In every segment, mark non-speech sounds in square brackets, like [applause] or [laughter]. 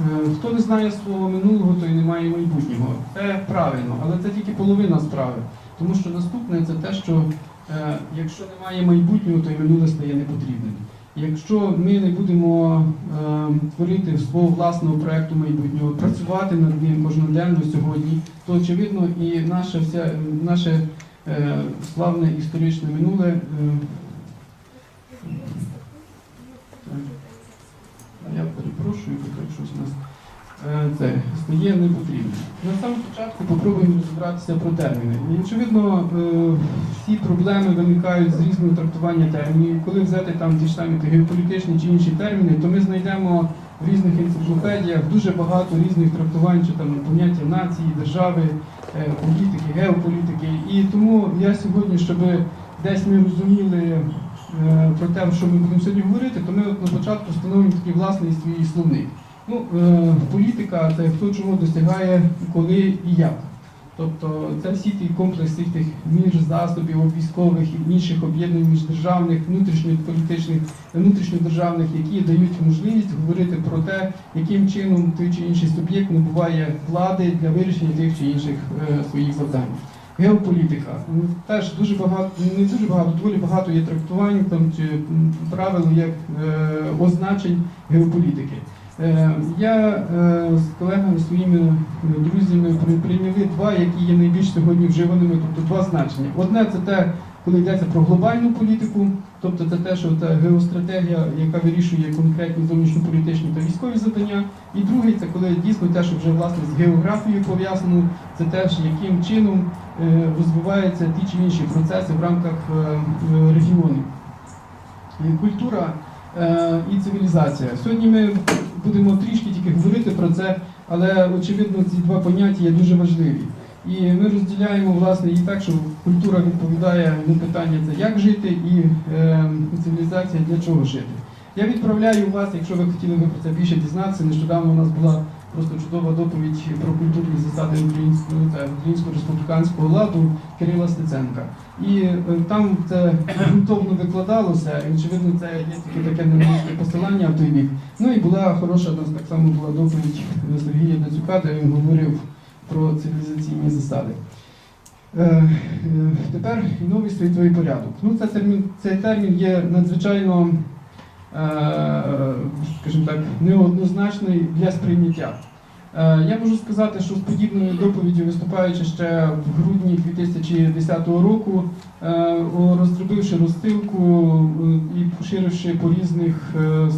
Е, Хто не знає свого минулого, той не має майбутнього. Це правильно, але це тільки половина справи. Тому що наступне це те, що е, якщо немає майбутнього, то й минуле стає непотрібним. Якщо ми не будемо е, творити свого власного проекту майбутнього, працювати над ним кожноденно сьогодні, то очевидно і наше вся наше е, славне історичне минуле. Е, перепрошую, бо так щось у нас е, це стає непотрібним. На самому початку попробуємо розібратися про терміни. І, очевидно, е, всі проблеми виникають з різного трактування термінів. Коли взяти там ті ж самі геополітичні чи інші терміни, то ми знайдемо в різних енциклопедіях дуже багато різних трактувань, чи там поняття нації, держави, е, політики, геополітики. І тому я сьогодні, щоб десь ми розуміли про те, що ми будемо сьогодні говорити, то ми на початку встановимо такий власний свій словник. Ну, е, політика це хто чого досягає, коли і як. Тобто це всі ті комплекс всіх тих міжзасобів, військових і інших об'єднань міждержавних, внутрішньополітичних, внутрішньодержавних, які дають можливість говорити про те, яким чином той чи інший суб'єкт набуває влади для вирішення тих чи інших е, своїх завдань. Геополітика Ну, теж дуже багато, не дуже багато, доволі багато є трактувань там чи правил як е, означень геополітики. Е, Я е, з колегами своїми е, друзями прийняли два, які є найбільш сьогодні вживаними, тобто два значення. Одне це те, коли йдеться про глобальну політику, тобто це те, що та геостратегія, яка вирішує конкретні зовнішньополітичні та військові завдання. І другий це коли дійсно те, що вже власне з географією пов'язано, це теж яким чином е, розвиваються ті чи інші процеси в рамках е, е, регіону. Культура і цивілізація. Сьогодні ми будемо трішки тільки говорити про це, але очевидно ці два поняття є дуже важливі. І ми розділяємо власне і так, що культура відповідає на питання це як жити, і е, цивілізація для чого жити. Я відправляю вас, якщо ви хотіли би про це більше дізнатися. Нещодавно у нас була просто чудова доповідь про культурні засади українського та українського республіканського ладу Кирила Стеценка. І е, там це ґрунтовно викладалося, і очевидно, це є тільки таке невеличке посилання в той бік. Ну і була хороша, у нас так само була доповідь Сергія Дацюка, де він говорив про цивілізаційні засади. Е, е, Тепер новий світовий порядок. Ну, це термін, цей термін є надзвичайно, е, скажімо так, неоднозначний для сприйняття. Е, Я можу сказати, що з подібною доповіддю, виступаючи ще в грудні 2010 року, е, розробивши розсилку е, і поширивши по різних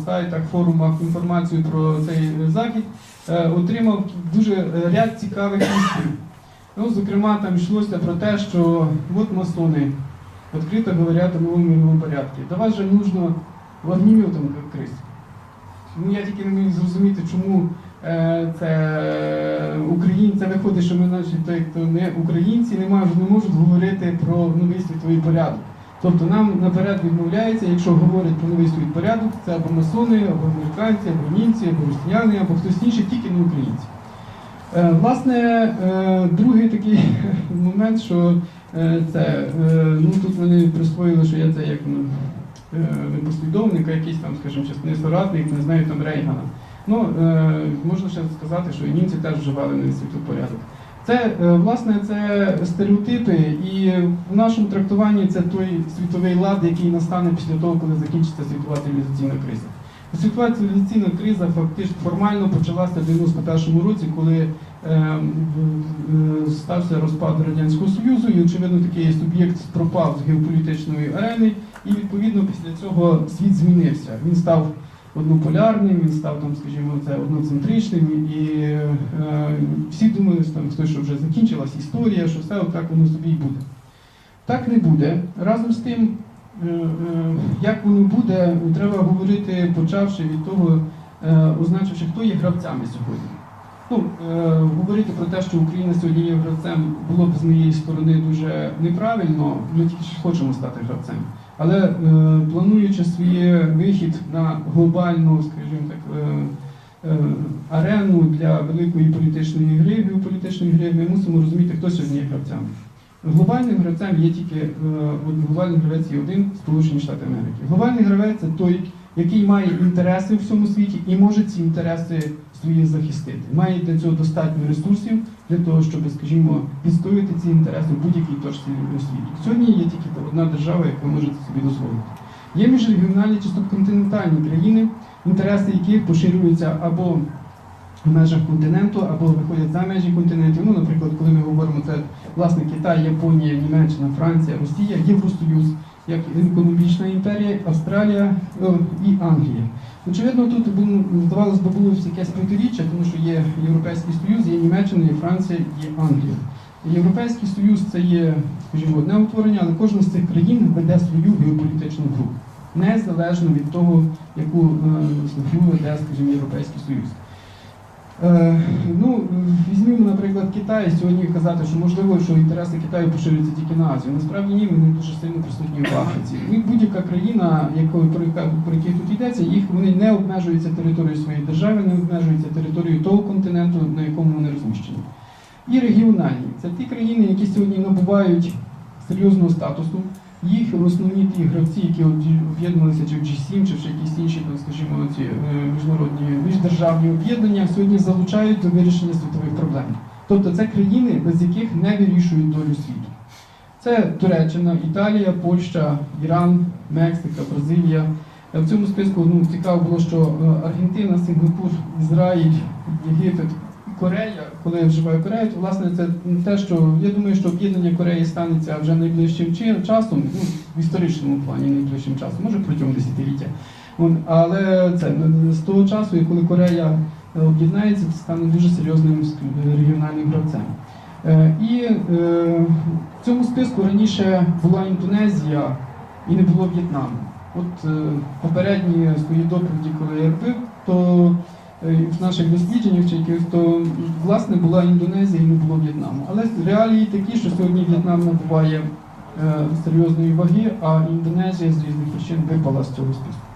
сайтах, форумах інформацію про цей захід, отримав дуже ряд цікавих місців. Ну, зокрема, там йшлося про те, що от масони відкрито говорять о новому мировому порядку. До вас же нужно вогнеметом як крис. Ну, я тільки не міг зрозуміти, чому це українці, виходить, що ми, значить, той, хто не українці, не можуть, не можуть говорити про новий світовий порядок. Тобто нам наперед відмовляється, якщо говорять про новий світ порядок, це або масони, або американці, або німці, або росіяни, або хтось інший, тільки не українці. Е, Власне, е, другий такий [laughs] момент, що е, це, е, ну тут вони присвоїли, що я це як ну, е, послідовник, якийсь там, скажімо, частини соратник, не знаю, там Рейгана. Ну, е, можна ще сказати, що і німці теж вживали світовий порядок. Це, е, власне, це стереотипи, і в нашому трактуванні це той світовий лад, який настане після того, коли закінчиться світова цивілізаційна криза. Світова цивілізаційна криза фактично формально почалася в 91-му році, коли е, в- стався розпад Радянського Союзу, і очевидно такий суб'єкт пропав з геополітичної арени, і відповідно після цього світ змінився. Він став однополярним, він став там, скажімо, це одноцентричним, і е, всі думали, що там хтось, що вже закінчилась історія, що все отак воно собі і буде. Так не буде. Разом з тим, е, е, як воно буде, треба говорити, почавши від того, е, означивши, хто є гравцями сьогодні. Ну, е, говорити про те, що Україна сьогодні є гравцем, було б з моєї сторони дуже неправильно. Ми тільки хочемо стати гравцем. Але е, плануючи свій вихід на глобальну, скажімо так, е, арену для великої політичної гри, геополітичної гри, ми мусимо розуміти, хто сьогодні є гравцями. Глобальним гравцем є тільки глобальний гравець є один Сполучені Штати Америки. Глобальний гравець це той, який має інтереси в всьому світі і може ці інтереси свої захистити. Має для цього достатньо ресурсів для того, щоб, скажімо, відстоювати ці інтереси в будь-якій точці світу. Сьогодні є тільки одна держава, яка може це собі дозволити. Є міжрегіональні чи субконтинентальні країни, інтереси яких поширюються або в межах континенту, або виходять за межі континентів. Ну, наприклад, коли ми говоримо це власне Китай, Японія, Німеччина, Франція, Росія, Євросоюз, як економічна імперія, Австралія е, і Англія. Очевидно, тут здавалось би було якесь протиріччя, тому що є Європейський Союз, є Німеччина, є Франція, є Англія. Європейський Союз це є, скажімо, одне утворення, але кожна з цих країн веде свою геополітичну гру, незалежно від того, яку е, гру веде, скажімо, Європейський Союз. Е, ну, візьмімо, наприклад, Китай. Сьогодні казати, що можливо, що інтереси Китаю поширюються тільки на Азію. Насправді ні, вони дуже сильно присутні в Африці. І будь-яка країна, якою про, про які тут йдеться, їх вони не обмежуються територією своєї держави, не обмежуються територією того континенту, на якому вони розміщені. І регіональні це ті країни, які сьогодні набувають серйозного статусу. Їх основні ті гравці, які об'єднувалися чи в G7, чи в якісь інші, там, скажімо, ці е, міжнародні міждержавні об'єднання, сьогодні залучають до вирішення світових проблем. Тобто це країни, без яких не вирішують долю світу. Це Туреччина, Італія, Польща, Іран, Мексика, Бразилія. Е, В цьому списку ну, цікаво було, що е, Аргентина, Сингапур, Ізраїль, Єгипет, Корея, коли я вживаю Корею, то власне це те, що я думаю, що об'єднання Кореї станеться вже найближчим часом, ну, в історичному плані найближчим часом, може протягом десятиліття. Але це е, з того часу, і коли Корея е, об'єднається, це стане дуже серйозним регіональним гравцем. Е, І е, в цьому списку раніше була Індонезія і не було В'єтнаму. От попередні свої доповіді, коли я робив, то наших дослідженнях чи якихось, то власне була Індонезія і не було В'єтнаму. Але реалії такі, що сьогодні В'єтнам набуває е, серйозної ваги, а Індонезія з різних причин випала з цього списку.